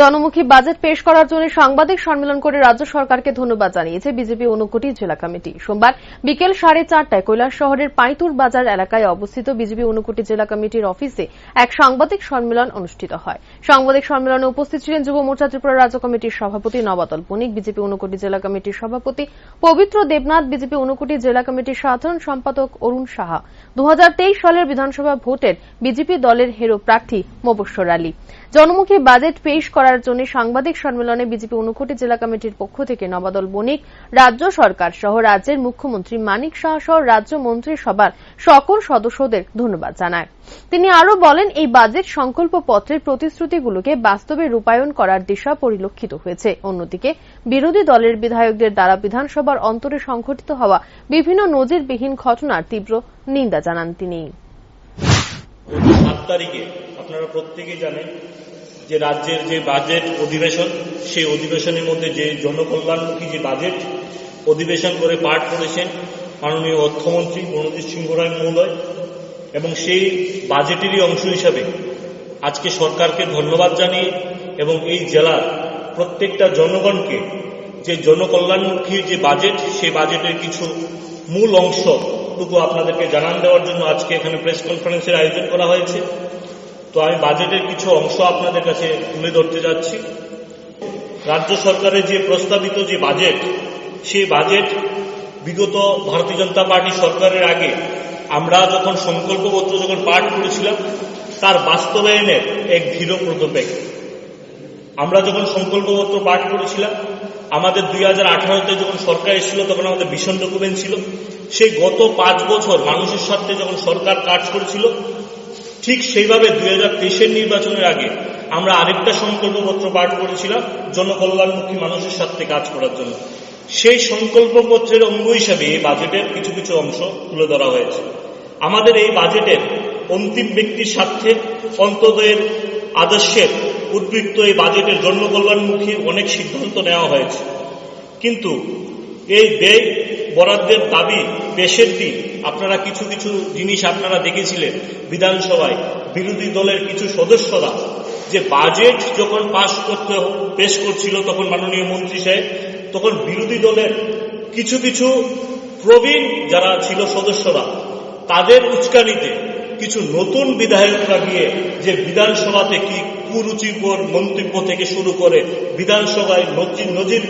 জনমুখী বাজেট পেশ করার জন্য সাংবাদিক সম্মেলন করে রাজ্য সরকারকে ধন্যবাদ জানিয়েছে বিজেপি ঊনকোটি জেলা কমিটি। সোমবার বিকেল সাড়ে চারটায় কৈলাস শহরের পাঁইতুর বাজার এলাকায় অবস্থিত বিজেপি ঊনকোটি জেলা কমিটির অফিসে এক সাংবাদিক সম্মেলন অনুষ্ঠিত হয়। সাংবাদিক সম্মেলনে উপস্থিত ছিলেন যুব মোর্চা ত্রিপুরা রাজ্য কমিটির সভাপতি নবাতল বণিক বিজেপি ঊনকোটি জেলা কমিটির সভাপতি পবিত্র দেবনাথ, বিজেপি ঊনকোটি জেলা কমিটির সাধারণ সম্পাদক অরুণ সাহা। দু হাজার তেইশ সালের বিধানসভা ভোটের বিজেপি দলের হেরো প্রার্থী মবস্বর আলী। জনমুখী বাজেট পেশ করার জন্য সাংবাদিক সম্মেলনে বিজেপি ঊনকোটি জেলা কমিটির পক্ষ থেকে নবাদল বণিক, রাজ্য সরকার সহ রাজ্যের মুখ্যমন্ত্রী মানিক শাহ সহ রাজ্য মন্ত্রিসভার সকল সদস্যদের ধন্যবাদ জানায়। তিনি আরও বলেন, এই বাজেট সংকল্প পত্রের প্রতিশ্রুতিগুলোকে বাস্তবে রূপায়ণ করার দিশা পরিলক্ষিত হয়েছে। অন্যদিকে, বিরোধী দলের বিধায়কদের দ্বারা বিধানসভার অন্তরে সংঘটিত হওয়া বিভিন্ন নজিরবিহীন ঘটনার তীব্র নিন্দা জানান তিনি। তারিখে আপনারা প্রত্যেকেই জানেন যে রাজ্যের যে বাজেট অধিবেশন, সেই অধিবেশনের মধ্যে যে জনকল্যাণমুখী যে বাজেট অধিবেশন করে পাঠ করেছেন মাননীয় অর্থমন্ত্রী প্রণজিৎ সিংহ রায় মহোদয় এবং সেই বাজেটেরই অংশ হিসাবে আজকে সরকারকে ধন্যবাদ জানিয়ে এবং এই জেলার প্রত্যেকটা জনগণকে যে জনকল্যাণমুখী যে বাজেট সেই বাজেটের কিছু মূল অংশ টুকু আপনাদেরকে জানান দেওয়ার জন্য আজকে এখানে প্রেস কনফারেন্সের আয়োজন করা হয়েছে। তো আমি বাজেটের কিছু অংশ আপনাদের কাছে তুলে ধরতে যাচ্ছি। রাজ্য সরকারের যে প্রস্তাবিত যে বাজেট, সেই বাজেট বিগত ভারতীয় জনতা পার্টি সরকারের আগে আমরা যখন সংকল্পপত্র যখন পাঠ করেছিলাম, তার বাস্তবায়নের এক দৃঢ় প্রতপেক আমরা যখন সংকল্পপত্র পাঠ করেছিলাম, আমাদের দুই হাজার আঠারোতে যখন সরকার এসেছিল, তখন আমাদের ভীষণ ডকুমেন্ট ছিল। সেই গত পাঁচ বছর মানুষের স্বার্থে যখন সরকার কাজ করেছিল ঠিক সেইভাবে দুই হাজার তেইশের নির্বাচনের আগে আমরা আরেকটা সংকল্পপত্র পাঠ করেছিলাম, জনকল্যাণমুখী মানুষের স্বার্থে কাজ করার জন্য। সেই সংকল্পপত্রের অঙ্গ হিসাবে এই বাজেটের কিছু কিছু অংশ তুলে ধরা হয়েছে। আমাদের এই বাজেটের অন্তিম ব্যক্তির স্বার্থে অন্তদের আদর্শের উদ্বৃত্ত এই বাজেটের জনকল্যাণমুখী অনেক সিদ্ধান্ত নেওয়া হয়েছে। কিন্তু এই ব্যয় বরাদ্দের দাবি, পেশের দিন আপনারা কিছু কিছু জিনিস আপনারা দেখেছিলেন বিধানসভায়। বিরোধী দলের কিছু সদস্যরা যে বাজেট যখন পাশ করতে পেশ করছিল তখন মাননীয় মন্ত্রী সাহেব, তখন বিরোধী দলের কিছু কিছু প্রবীণ যারা ছিল সদস্যরা, তাদের উস্কানিতে কিছু নতুন বিধায়করা গিয়ে যে বিধানসভাতে কি কুরুচিকর মন্তব্য থেকে শুরু করে বিধানসভায় নজির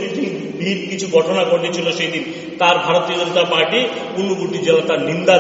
বিহীন কিছু ঘটনা ঘটেছিল সেই দিন। তার ভারতীয় জনতা পার্টি ঊনকোটি জেলা তার নিন্দা